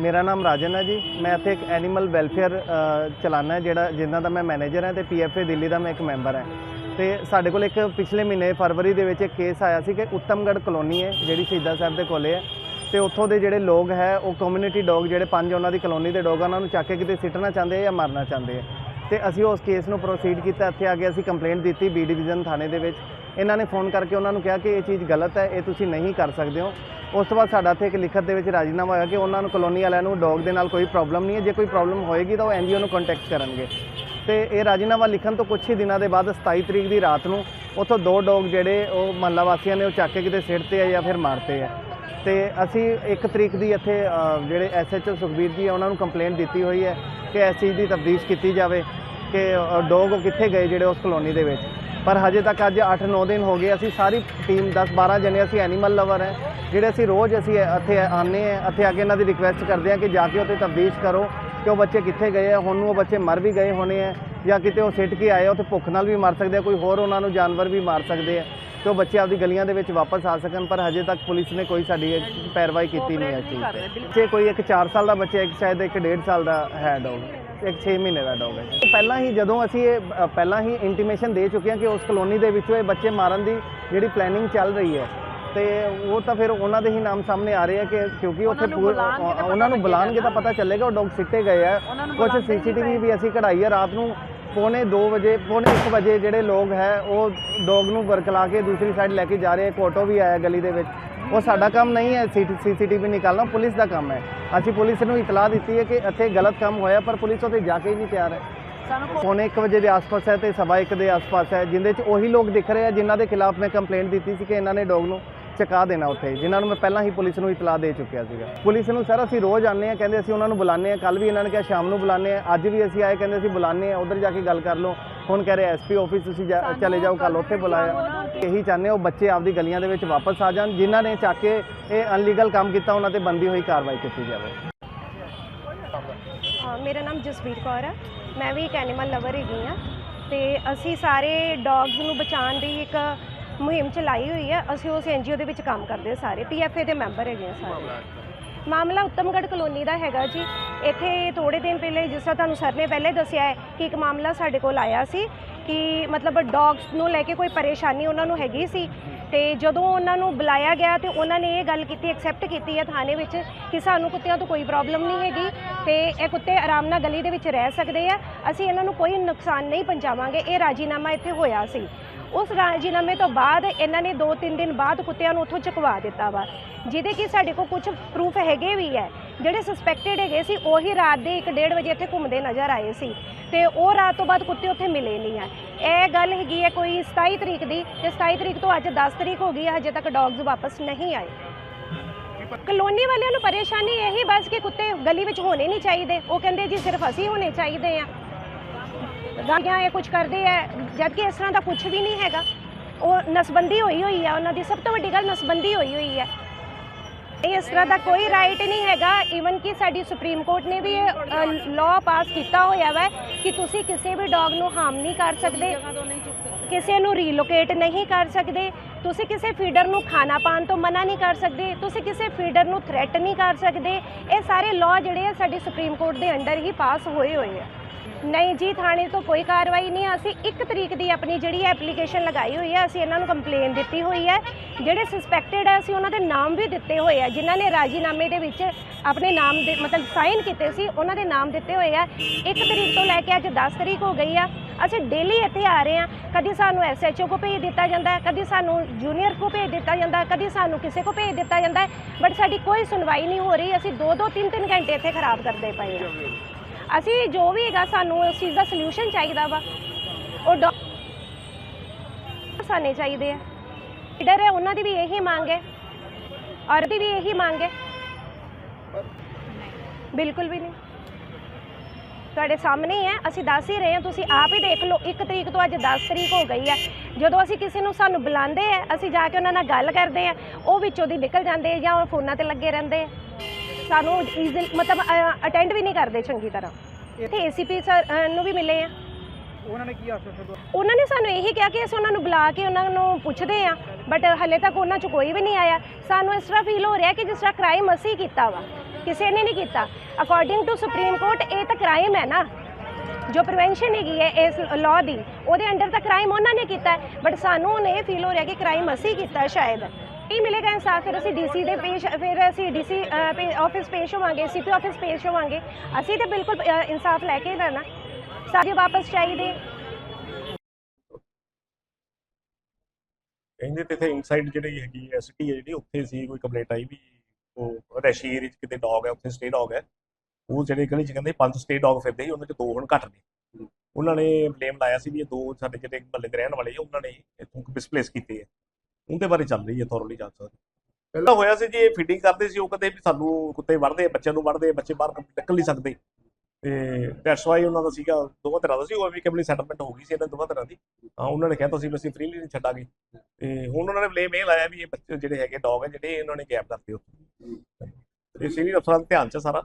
ਮੇਰਾ ਨਾਮ ਰਾਜਨ ਹੈ ਜੀ। ਮੈਂ ਇੱਥੇ ਇੱਕ ਐਨੀਮਲ ਵੈਲਫੇਅਰ ਚਲਾਨਾ ਜਿਹੜਾ ਜਿਨ੍ਹਾਂ ਦਾ ਮੈਂ ਮੈਨੇਜਰ ਹਾਂ ਤੇ ਪੀਐਫਏ ਦਿੱਲੀ ਦਾ ਮੈਂ ਇੱਕ ਮੈਂਬਰ ਹਾਂ। ਤੇ ਸਾਡੇ ਕੋਲ ਇੱਕ ਪਿਛਲੇ ਮਹੀਨੇ ਫਰਵਰੀ ਦੇ ਵਿੱਚ ਇੱਕ ਕੇਸ ਆਇਆ ਸੀ ਕਿ ਉੱਤਮਗੜ੍ਹ ਕਲੋਨੀ ਹੈ, ਜਿਹੜੀ ਸ਼ਹੀਦਾਂ ਸਾਹਿਬ ਦੇ ਕੋਲੇ ਹੈ। ਤੇ ਉੱਥੋਂ ਦੇ ਜਿਹੜੇ ਲੋਕ ਹੈ, ਉਹ ਕਮਿਊਨਿਟੀ ਡੌਗ ਜਿਹੜੇ ਪੰਜ ਉਹਨਾਂ ਦੀ ਕਲੋਨੀ ਦੇ ਡੌਗ ਉਹਨਾਂ ਨੂੰ ਚੱਕ ਕੇ ਕਿਤੇ ਸਿੱਟਣਾ ਚਾਹੁੰਦੇ ਆ ਜਾਂ ਮਾਰਨਾ ਚਾਹੁੰਦੇ ਆ। ਤੇ ਅਸੀਂ ਉਸ ਕੇਸ ਨੂੰ ਪ੍ਰੋਸੀਡ ਕੀਤਾ। ਇੱਥੇ ਆ ਕੇ ਅਸੀਂ ਕੰਪਲੇਂਟ ਦਿੱਤੀ ਬੀ ਡਿਵੀਜ਼ਨ ਥਾਣੇ ਦੇ ਵਿੱਚ। ਇਹਨਾਂ ਨੇ ਫੋਨ ਕਰਕੇ ਉਹਨਾਂ ਨੂੰ ਕਿਹਾ ਕਿ ਇਹ ਚੀਜ਼ ਗਲਤ ਹੈ ਇਹ ਤੁਸੀਂ ਨਹੀਂ ਕਰ ਸਕਦੇ ਹੋ। ਉਸ ਤੋਂ ਬਾਅਦ ਸਾਡਾ ਇੱਥੇ ਇੱਕ ਲਿਖਤ ਦੇ ਵਿੱਚ ਰਾਜੀਨਾਮਾ ਹੋਇਆ ਕਿ ਉਹਨਾਂ ਨੂੰ ਕਲੋਨੀ ਵਾਲਿਆਂ ਨੂੰ ਡੌਗ ਦੇ ਨਾਲ ਕੋਈ ਪ੍ਰੋਬਲਮ ਨਹੀਂ ਹੈ। ਜੇ ਕੋਈ ਪ੍ਰੋਬਲਮ ਹੋਏਗੀ ਤਾਂ ਉਹ ਐਨਜੀਓ ਨੂੰ ਕੰਟੈਕਟ ਕਰਨਗੇ। ਤੇ ਇਹ ਰਾਜੀਨਾਮਾ ਲਿਖਣ ਤੋਂ ਕੁਝ ਹੀ ਦਿਨਾਂ ਦੇ ਬਾਅਦ 27 ਤਰੀਕ ਦੀ ਰਾਤ ਨੂੰ ਉੱਥੋਂ ਦੋ ਡੌਗ ਜਿਹੜੇ ਉਹ ਮਹੱਲਾ ਵਾਸੀਆਂ ਨੇ ਉਹ ਚੱਕ ਕੇ ਕਿਤੇ ਸਿੱਟਤੇ ਆ ਜਾਂ ਫਿਰ ਮਾਰਤੇ ਆ। ਤੇ ਅਸੀਂ 1 ਤਰੀਕ ਦੀ ਇੱਥੇ ਅ, ਜਿਹੜੇ ਐਸਐਚਓ ਸੁਖਬੀਰ ਜੀ ਆ ਉਹਨਾਂ ਨੂੰ ਕੰਪਲੇਂਟ ਦਿੱਤੀ ਹੋਈ ਹੈ ਕਿ ਇਸ ਚੀਜ਼ ਦੀ ਤਫਤੀਸ਼ ਕੀਤੀ ਜਾਵੇ ਕਿ ਡੌਗ ਕਿੱਥੇ ਗਏ ਜਿਹੜੇ ਉਸ ਕਲੋਨੀ ਦੇ ਵਿੱਚ। ਪਰ ਹਜੇ ਤੱਕ ਅੱਜ 8-9 ਦਿਨ ਹੋ ਗਏ, ਅਸੀਂ ਸਾਰੀ ਟੀਮ 10-12 ਜਣੇ, ਅਸੀਂ ਐਨੀਮਲ ਲਵਰ ਹੈ। ਜਿਹੜੇ ਅਸੀਂ ਰੋਜ਼ ਅਸੀਂ ਇੱਥੇ ਆਨੇ ਆ ਇੱਥੇ ਆ ਕੇ ਇਹਨਾਂ ਦੀ ਰਿਕੁਐਸਟ ਕਰਦੇ ਆ ਕਿ ਜਾ ਕੇ ਉੱਥੇ ਤਫਤੀਸ਼ ਕਰੋ ਕਿ ਉਹ ਬੱਚੇ ਕਿੱਥੇ ਗਏ ਆ, ਹੁਣ ਨੂੰ ਉਹ ਬੱਚੇ ਮਰ ਵੀ ਗਏ ਹੋਣੇ ਆ, ਜਾਂ ਕਿਤੇ ਉਹ ਸਿੱਟ ਕੇ ਆਏ ਆ, ਉੱਥੇ ਭੁੱਖ ਨਾਲ ਵੀ ਮਰ ਸਕਦੇ ਆ, ਕੋਈ ਹੋਰ ਉਹਨਾਂ ਨੂੰ ਜਾਨਵਰ ਵੀ ਮਾਰ ਸਕਦੇ ਆ, ਤੇ ਉਹ ਬੱਚੇ ਆਪਦੀ ਗਲੀਆਂ ਦੇ ਵਿੱਚ ਵਾਪਸ ਆ ਸਕਣ, ਪਰ ਹਜੇ ਤੱਕ ਪੁਲਿਸ ਨੇ ਕੋਈ ਸਾਡੀ ਪੈਰਵਾਈ ਕੀਤੀ ਨਹੀਂ ਹੈ ਚੀਜ਼ ਤੇ। ਕੋਈ ਇੱਕ 4 ਸਾਲ ਦਾ ਬੱਚਾ ਇੱਕ, ਸ਼ਾਇਦ ਇੱਕ 1.5 ਸਾਲ ਦਾ ਹੈ ਡੌਗ 6 ਮਹੀਨੇ ਦਾ ਡੌਗ ਹੈ ਪਹਿਲਾਂ ਹੀ ਜਦੋਂ ਅਸੀਂ ਇਹ ਪਹਿਲਾਂ ਹੀ ਇੰਟੀਮੇਸ਼ਨ ਦੇ ਚੁੱਕੇ ਹਾਂ ਕਿ ਉਸ ਕਲੋਨੀ ਦੇ ਵਿੱਚੋਂ ਇਹ ਬੱਚੇ ਮਾਰਨ ਦੀ ਜਿਹੜੀ ਪਲੈਨਿੰਗ ਚੱਲ ਰਹੀ ਹੈ ਤੇ ਉਹ ਤਾਂ ਫਿਰ ਉਹਨਾਂ ਦੇ ਹੀ ਨਾਮ ਸਾਹਮਣੇ ਆ ਰਹੇ ਆ ਕਿ ਕਿਉਂਕਿ ਉੱਥੇ ਉਹਨਾਂ ਨੂੰ ਬੁਲਾਣਗੇ ਤਾਂ ਪਤਾ ਚੱਲੇਗਾ ਉਹ ਡੌਗ ਸਿੱਟੇ ਗਏ ਆ। ਕੁਝ ਸੀਸੀਟੀਵੀ ਵੀ ਅਸੀਂ ਕਢਾਈ ਹੈ ਰਾਤ ਨੂੰ ਪੌਣੇ 2 ਵਜੇ ਪੌਣੇ 1 ਵਜੇ ਜਿਹੜੇ ਲੋਕ ਹੈ ਉਹ ਡੌਗ ਨੂੰ ਵਰਕਲਾ ਕੇ ਦੂਸਰੀ ਸਾਈਡ ਲੈ ਕੇ ਜਾ ਰਹੇ ਇੱਕ ਆਟੋ ਵੀ ਆਇਆ ਗਲੀ ਦੇ ਵਿੱਚ। ਉਹ ਸਾਡਾ ਕੰਮ ਨਹੀਂ ਹੈ ਸੀਸੀਟੀਵੀ ਨਿਕਾਲਣਾ ਪੁਲਿਸ ਦਾ ਕੰਮ ਹੈ। ਅਸੀਂ ਪੁਲਿਸ ਨੂੰ ਇਤਲਾਹ ਦਿੱਤੀ ਹੈ ਕਿ ਇੱਥੇ ਗਲਤ ਕੰਮ ਹੋਇਆ ਪਰ ਪੁਲਿਸ ਉੱਥੇ ਜਾ ਕੇ ਹੀ ਨਹੀਂ ਤਿਆਰ ਹੈ। ਸਾਨੂੰ ਪੌਣੇ 1 ਵਜੇ ਦੇ ਆਸ-ਪਾਸ ਹੈ ਤੇ ਸਵਾ 1 ਦੇ ਆਸ-ਪਾਸ ਹੈ ਜਿੰਦੇ 'ਚ ਉਹੀ ਲੋਕ ਦਿਖ ਰਹੇ ਆ ਜਿਨ੍ਹਾਂ ਦੇ ਖਿਲਾਫ ਮੈਂ ਕੰਪਲੇਂਟ ਦਿੱਤੀ ਸੀ ਕਿ ਇਹਨਾਂ ਨੇ ਡੌਗ ਨੂੰ ਚਕਾ ਦੇਣਾ ਉੱਥੇ ਜਿਨ੍ਹਾਂ ਨੂੰ ਮੈਂ ਪਹਿਲਾਂ ਹੀ ਪੁਲਿਸ ਨੂੰ ਇਤਲਾਹ ਦੇ ਚੁੱਕਿਆ ਸੀਗਾ। ਪੁਲਿਸ ਨੂੰ ਸਰ ਅਸੀਂ ਰੋਜ਼ ਆਉਂਦੇ ਆ ਕਹਿੰਦੇ ਅਸੀਂ ਉਹਨਾਂ ਨੂੰ ਬੁਲਾਉਂਦੇ ਆ ਕੱਲ ਵੀ ਇਹਨਾਂ ਨੇ ਕਿਹਾ ਸ਼ਾਮ ਨੂੰ ਬੁਲਾਉਂਦੇ ਆ ਅੱਜ ਵੀ ਅਸੀਂ ਆਏ ਕਹਿੰਦੇ ਅਸੀਂ ਬੁਲਾਉਂਦੇ ਆ ਉਧਰ ਜਾ ਕੇ ਗੱਲ ਕਰ ਲਓ। ਹੁਣ ਕਹਿ ਰਹੇ ਐਸਪੀ ਆਫਿਸ ਤੁਸੀਂ ਜਾ- ਚਲੇ ਜਾਓ ਕੱਲ ਉੱਥੇ ਬੁਲਾਇਆ ਇਹੀ ਚਾਹੁੰਦੇ ਉਹ ਬੱਚੇ ਆਪਦੀ ਗਲੀਆਂ ਦੇ ਵਿੱਚ ਵਾਪਸ ਆ ਜਾਣ ਜਿਨ੍ਹਾਂ ਨੇ ਚੱਕ ਕੇ ਇਹ ਅਨਲੀਗਲ ਕੰਮ ਕੀਤਾ ਉਹਨਾਂ ਤੇ ਬੰਦੀ ਹੋਈ ਕਾਰਵਾਈ ਕੀਤੀ ਜਾਵੇ। ਹਾਂ, ਮੇਰਾ ਨਾਮ ਜਸਵੀਰ ਕੌਰ ਹੈ। ਮੈਂ ਵੀ ਇੱਕ ਐਨੀਮਲ ਲਵਰ ਹੈਗੀ ਹਾਂ। ਤੇ ਅਸੀਂ ਸਾਰੇ ਡੌਗਸ ਨੂੰ ਬਚਾਉਣ ਦੀ ਇੱਕ ਮੁਹਿੰਮ ਚਲਾਈ ਹੋਈ ਹੈ। ਅਸੀਂ ਉਸ ਐਨਜੀਓ ਦੇ ਵਿੱਚ ਕੰਮ ਕਰਦੇ ਹਾਂ ਸਾਰੇ ਪੀਐਫਏ ਦੇ ਮੈਂਬਰ ਹੈਗੇ ਹਾਂ ਸਾਰੇ। ਮਾਮਲਾ ਉੱਤਮਗੜ੍ਹ ਕਲੋਨੀ ਦਾ ਹੈਗਾ ਜੀ। ਇੱਥੇ ਥੋੜੇ ਦਿਨ ਪਹਿਲੇ, ਜਿਸ ਤਰ੍ਹਾਂ ਤੁਹਾਨੂੰ ਸਰ ਨੇ ਪਹਿਲੇ ਦੱਸਿਆ ਹੈ ਕਿ ਇੱਕ ਮਾਮਲਾ ਸਾਡੇ ਕੋਲ ਆਇਆ ਸੀ। ਕਿ ਮਤਲਬ ਡੌਗਸ ਨੂੰ ਲੈ ਕੇ ਕੋਈ ਪਰੇਸ਼ਾਨੀ ਉਹਨਾਂ ਨੂੰ ਹੈਗੀ ਸੀ ਤੇ ਜਦੋਂ ਉਹਨਾਂ ਨੂੰ ਬੁਲਾਇਆ ਗਿਆ ਤੇ ਉਹਨਾਂ ਨੇ ਇਹ ਗੱਲ ਕੀਤੀ ਐਕਸੈਪਟ ਕੀਤੀ ਹੈ ਥਾਣੇ ਵਿੱਚ ਕਿ ਸਾਨੂੰ ਕੁੱਤਿਆਂ ਤੋਂ ਕੋਈ ਪ੍ਰੋਬਲਮ ਨਹੀਂ ਹੈਗੀ ਤੇ ਇਹ ਕੁੱਤੇ ਆਰਾਮ ਨਾਲ ਗਲੀ ਦੇ ਵਿੱਚ ਰਹਿ ਸਕਦੇ ਆ। ਅਸੀਂ ਇਹਨਾਂ ਨੂੰ ਕੋਈ ਨੁਕਸਾਨ ਨਹੀਂ ਪਹੁੰਚਾਵਾਂਗੇ। ਇਹ ਰਾਜੀਨਾਮਾ ਇੱਥੇ ਹੋਇਆ ਸੀ। ਉਸ ਰਾਜੀਨਾਮੇ ਤੋਂ ਬਾਅਦ ਇਹਨਾਂ ਨੇ 2-3 ਦਿਨ ਬਾਅਦ ਕੁੱਤਿਆਂ ਨੂੰ ਉੱਥੋਂ ਚੁਕਵਾ ਦਿੱਤਾ ਵਾ। ਜਿਹਦੇ ਕਿ ਸਾਡੇ ਕੋਲ ਕੁਝ ਪ੍ਰੂਫ ਹੈਗੇ ਵੀ ਹੈ। ਜਿਹੜੇ ਸਸਪੈਕਟਡ ਹੈਗੇ ਸੀ, ਉਹੀ ਰਾਤ ਦੇ 1:30 ਵਜੇ ਇੱਥੇ ਘੁੰਮਦੇ ਨਜ਼ਰ ਆਏ ਸੀ। ਤੇ ਉਹ ਰਾਤ ਤੋਂ ਬਾਅਦ ਕੁੱਤੇ ਉੱਥੇ ਮਿਲੇ ਨਹੀਂ ਆ। ਇਹ ਗੱਲ ਹੈਗੀ ਹੈ ਕੋਈ 27 ਤਰੀਕ ਦੀ ਤੇ 27 ਤਰੀਕ ਤੋਂ ਅੱਜ 10 ਤਰੀਕ ਹੋ ਗਈ ਹੈ ਹਜੇ ਤੱਕ ਡੌਗਸ ਵਾਪਸ ਨਹੀਂ ਆਏ। ਕਲੋਨੀ ਵਾਲਿਆਂ ਨੂੰ ਪਰੇਸ਼ਾਨੀ ਇਹੀ ਬਸ ਕਿ ਕੁੱਤੇ ਗਲੀ ਵਿੱਚ ਹੋਣੇ ਨਹੀਂ ਚਾਹੀਦੇ। ਉਹ ਕਹਿੰਦੇ ਜੀ ਸਿਰਫ ਅਸੀਂ ਹੋਣੇ ਚਾਹੀਦੇ ਆ। ਗਾਂਆਂ ਇਹ ਕੁਝ ਕਰਦੇ ਆ ਜਦ ਕਿ ਇਸ ਤਰ੍ਹਾਂ ਦਾ ਕੁਝ ਵੀ ਨਹੀਂ ਹੈਗਾ। ਉਹ ਨਸਬੰਦੀ ਹੋਈ ਹੋਈ ਆ, ਉਹਨਾਂ ਦੀ ਸਭ ਤੋਂ ਵੱਡੀ ਗੱਲ ਨਸਬੰਦੀ ਹੋਈ ਹੋਈ ਹੈ ਇਸ ਤਰ੍ਹਾਂ ਦਾ ਕੋਈ ਰਾਈਟ ਨਹੀਂ ਹੈਗਾ। ਈਵਨ ਕਿ ਸਾਡੀ ਸੁਪਰੀਮ ਕੋਰਟ ਨੇ ਵੀ ਲਾਅ ਪਾਸ ਕੀਤਾ ਹੋਇਆ ਹੈ ਕਿ ਤੁਸੀਂ ਕਿਸੇ ਵੀ ਡੌਗ ਨੂੰ ਹਾਰਮ ਨਹੀਂ ਕਰ ਸਕਦੇ। ਕਿਸੇ ਨੂੰ ਰੀਲੋਕੇਟ ਨਹੀਂ ਕਰ ਸਕਦੇ। ਤੁਸੀਂ ਕਿਸੇ ਫੀਡਰ ਨੂੰ ਖਾਣਾ ਪਾਣ ਤੋਂ ਮਨਾ ਨਹੀਂ ਕਰ ਸਕਦੇ। ਤੁਸੀਂ ਕਿਸੇ ਫੀਡਰ ਨੂੰ ਥ੍ਰੈਟ ਨਹੀਂ ਕਰ ਸਕਦੇ। ਇਹ ਸਾਰੇ ਲਾਅ ਜਿਹੜੇ ਆ, ਸਾਡੀ ਸੁਪਰੀਮ ਕੋਰਟ ਦੇ ਅੰਡਰ ਹੀ ਪਾਸ ਹੋਏ ਹੋਏ ਆ। ਨਹੀਂ ਜੀ, ਥਾਣੇ ਤੋਂ ਕੋਈ ਕਾਰਵਾਈ ਨਹੀਂ। ਅਸੀਂ ਇੱਕ ਤਰੀਕ ਦੀ ਆਪਣੀ ਜਿਹੜੀ ਐਪਲੀਕੇਸ਼ਨ ਲਗਾਈ ਹੋਈ ਹੈ, ਅਸੀਂ ਇਹਨਾਂ ਨੂੰ ਕੰਪਲੇਨ ਦਿੱਤੀ ਹੋਈ ਹੈ। ਜਿਹੜੇ ਸਸਪੈਕਟਡ ਆ ਅਸੀਂ ਉਹਨਾਂ ਦੇ ਨਾਮ ਵੀ ਦਿੱਤੇ ਹੋਏ ਆ, ਜਿਨ੍ਹਾਂ ਨੇ ਰਾਜੀਨਾਮੇ ਦੇ ਵਿੱਚ ਆਪਣੇ ਨਾਮ ਦੇ ਮਤਲਬ ਸਾਈਨ ਕੀਤੇ ਸੀ, ਉਹਨਾਂ ਦੇ ਨਾਮ ਦਿੱਤੇ ਹੋਏ ਆ। ਇੱਕ ਤਰੀਕ ਤੋਂ ਲੈ ਕੇ ਅੱਜ 10 ਤਰੀਕ ਹੋ ਗਈ ਆ। ਅਸੀਂ ਡੇਲੀ ਇੱਥੇ ਆ ਰਹੇ ਆ। ਕਦੀ ਸਾਨੂੰ ਐਸਐਚਓ ਕੋ ਭੇਜ ਦਿੱਤਾ ਜਾਂਦਾ ਕਦੀ ਸਾਨੂੰ ਜੂਨੀਅਰ ਕੋ ਭੇਜ ਦਿੱਤਾ ਜਾਂਦਾ ਕਦੀ ਸਾਨੂੰ ਕਿਸੇ ਕੋ ਭੇਜ ਦਿੱਤਾ ਜਾਂਦਾ ਬਟ ਸਾਡੀ ਕੋਈ ਸੁਣਵਾਈ ਨਹੀਂ ਹੋ ਰਹੀ। ਅਸੀਂ 2-2 3-3 ਘੰਟੇ ਇੱਥੇ ਖਰਾਬ ਕਰਦੇ ਪਏ ਆ। ਅਸੀਂ ਜੋ ਵੀ ਹੈਗਾ ਸਾਨੂੰ ਉਸ ਚੀਜ਼ ਦਾ ਸੋਲੂਸ਼ਨ ਚਾਹੀਦਾ ਵਾ। ਉਹ ਡਾਕਟਰ ਸਾਨੇ ਚਾਹੀਦੇ ਆ। ਲੀਡਰ ਹੈ, ਉਹਨਾਂ ਦੀ ਵੀ ਇਹੀ ਮੰਗ ਹੈ। ਔਰ ਦੀ ਵੀ ਇਹੀ ਮੰਗ ਹੈ। ਬਿਲਕੁਲ ਵੀ ਨਹੀਂ। ਤੁਹਾਡੇ ਸਾਹਮਣੇ ਹੀ ਹੈ ਅਸੀਂ ਦੱਸ ਹੀ ਰਹੇ ਹਾਂ, ਤੁਸੀਂ ਆਪ ਹੀ ਦੇਖ ਲਓ 1 ਤਰੀਕ ਤੋਂ ਅੱਜ 10 ਤਰੀਕ ਹੋ ਗਈ ਹੈ। ਜਦੋਂ ਅਸੀਂ ਕਿਸੇ ਨੂੰ ਸਾਨੂੰ ਬੁਲਾਉਂਦੇ ਆ ਅਸੀਂ ਜਾ ਕੇ ਉਹਨਾਂ ਨਾਲ ਗੱਲ ਕਰਦੇ ਆ ਉਹ ਵਿੱਚੋਂ ਦੀ ਨਿਕਲ ਜਾਂਦੇ ਆ ਜਾਂ ਉਹ ਫੋਨਾਂ ਤੇ ਲੱਗੇ ਰਹਿੰਦੇ ਆ ਸਾਨੂੰ ਈਜ਼ੀ ਮਤਲਬ ਅਟੈਂਡ ਵੀ ਨਹੀਂ ਕਰਦੇ ਚੰਗੀ ਤਰ੍ਹਾਂ। ਇੱਥੇ ਏਸੀਪੀ ਸਰ ਨੂੰ ਵੀ ਮਿਲੇ ਆ। ਉਹਨਾਂ ਨੇ ਕੀ ਆਸ਼ਵਾਸਨ ਉਹਨਾਂ ਨੇ ਸਾਨੂੰ ਇਹੀ ਕਿਹਾ ਕਿ ਅਸੀਂ ਉਹਨਾਂ ਨੂੰ ਬੁਲਾ ਕੇ ਉਹਨਾਂ ਨੂੰ ਪੁੱਛਦੇ ਆ ਬਟ ਹਲੇ ਤੱਕ ਉਹਨਾਂ 'ਚ ਕੋਈ ਵੀ ਨਹੀਂ ਆਇਆ। ਸਾਨੂੰ ਇਸ ਤਰ੍ਹਾਂ ਫੀਲ ਹੋ ਰਿਹਾ ਕਿ ਜਿਸ ਤਰ੍ਹਾਂ ਕ੍ਰਾਈਮ ਅਸੀਂ ਕੀਤਾ ਵਾ ਕਿਸੇ ਨੇ ਨਹੀਂ ਕੀਤਾ। ਅਕੋਰਡਿੰਗ ਟੂ ਸੁਪਰੀਮ ਕੋਰਟ ਇਹ ਤਾਂ ਕ੍ਰਾਈਮ ਹੈ ਨਾ। ਜੋ ਪ੍ਰੀਵੈਂਸ਼ਨ ਹੈਗੀ ਹੈ ਇਸ ਲਾਅ ਦੀ ਉਹਦੇ ਅੰਡਰ ਤਾਂ ਕ੍ਰਾਈਮ ਉਹਨਾਂ ਨੇ ਕੀਤਾ ਬਟ ਸਾਨੂੰ ਹੁਣ ਇਹ ਫੀਲ ਹੋ ਰਿਹਾ ਕਿ ਕ੍ਰਾਈਮ ਅਸੀਂ ਕੀਤਾ ਸ਼ਾਇਦ। ਇਹ ਮਿਲੇਗਾ ਇਨਸਾਫ, ਫਿਰ ਅਸੀਂ ਡੀਸੀ ਦੇ ਪੇਸ਼, ਫਿਰ ਅਸੀਂ ਡੀਸੀ ਆਫਿਸ ਪੇਸ਼ ਹੋਵਾਂਗੇ ਸੀਪੀ ਆਫਿਸ ਪੇਸ਼ ਹੋਵਾਂਗੇ। ਅਸੀਂ ਤਾਂ ਬਿਲਕੁਲ ਇਨਸਾਫ ਲੈ ਕੇ ਰਹਿਣਾ ਸਾਰੇ ਵਾਪਸ ਚਾਹੀਦੇ। ਕਹਿੰਦੇ ਤੇ ਇੱਥੇ ਇਨਸਾਈਡ ਜਿਹੜੀ ਹੈਗੀ ਹੈ ਹੈ ਜਿਹੜੀ, ਉੱਥੇ ਸੀ, ਕੋਈ ਕੰਪਲੇਂਟ ਆਈ ਵੀ ਉਹ ਰੈਸ਼ੀ ਏਰੀਆ 'ਚ ਕਿਤੇ ਡੌਗ ਹੈ ਉੱਥੇ ਸਟੇ ਡੌਗ ਹੈ ਉਹ ਜਿਹੜੇ ਗਲੀ 'ਚ ਕਹਿੰਦੇ ਪੰਜ ਸਟੇ ਡੌਗ ਫਿਰਦੇ ਸੀ, ਉਹਨਾਂ 'ਚ ਦੋ ਹੁਣ ਘੱਟ ਨੇ। ਉਹਨਾਂ ਨੇ ਬਲੇਮ ਲਾਇਆ ਸੀ ਵੀ ਇਹ ਦੋ ਸਾਡੇ ਜਿਹੜੇ ਮਹੱਲੇ ਦੇ ਰਹਿਣ ਵਾਲੇ ਉਹਨਾਂ ਨੇ ਇੱਥੋਂ ਡਿਸਪਲੇਸ ਕੀਤੇ ਆ। ਉਹਦੇ ਬਾਰੇ ਚੱਲ ਰਹੀ ਹੈ ਥੋਰਲੀ ਜਾਂਚ ਪਹਿਲਾਂ ਹੋਇਆ ਸੀ ਜੀ ਇਹ ਫੀਡਿੰਗ ਕਰਦੇ ਸੀ ਉਹ ਕਹਿੰਦੇ ਵੀ ਸਾਨੂੰ ਕੁੱਤੇ ਵੜਦੇ ਬੱਚਿਆਂ ਨੂੰ ਵੜਦੇ ਬੱਚੇ ਬਾਹਰ ਨਿਕਲ ਨਹੀਂ ਸਕਦੇ। ਤੇ ਦੈਟਸ ਵਾਈ ਉਹਨਾਂ ਦਾ ਸੀਗਾ ਦੋਵਾਂ ਤਰ੍ਹਾਂ ਦਾ ਸੀ ਉਹ ਵੀ ਕਬਲੀ ਸੈਟਲਮੈਂਟ ਹੋ ਗਈ ਸੀ ਇਹਨਾਂ ਦੋਵਾਂ ਤਰ੍ਹਾਂ ਦੀ। ਹਾਂ ਉਹਨਾਂ ਨੇ ਕਹਿਤਾ ਸੀ ਅਸੀਂ ਫ੍ਰੀਲੀ ਨਹੀਂ ਛੱਡਾਂਗੇ। ਤੇ ਹੁਣ ਉਹਨਾਂ ਨੇ ਬਲੇਮ ਇਹ ਲਾਇਆ ਵੀ ਇਹ ਬੱਚੇ ਜਿਹੜੇ ਹੈਗੇ ਡੌਗ ਹੈ ਜਿਹੜੇ ਇਹਨਾਂ ਨੇ ਗੈਪ ਕਰਤੇ ਉੱਥੇ। ਇਹ ਸੀਨੀਅਰ ਅਫਸਰਾਂ ਦੇ ਧਿਆਨ ਚ ਸਾਰਾ।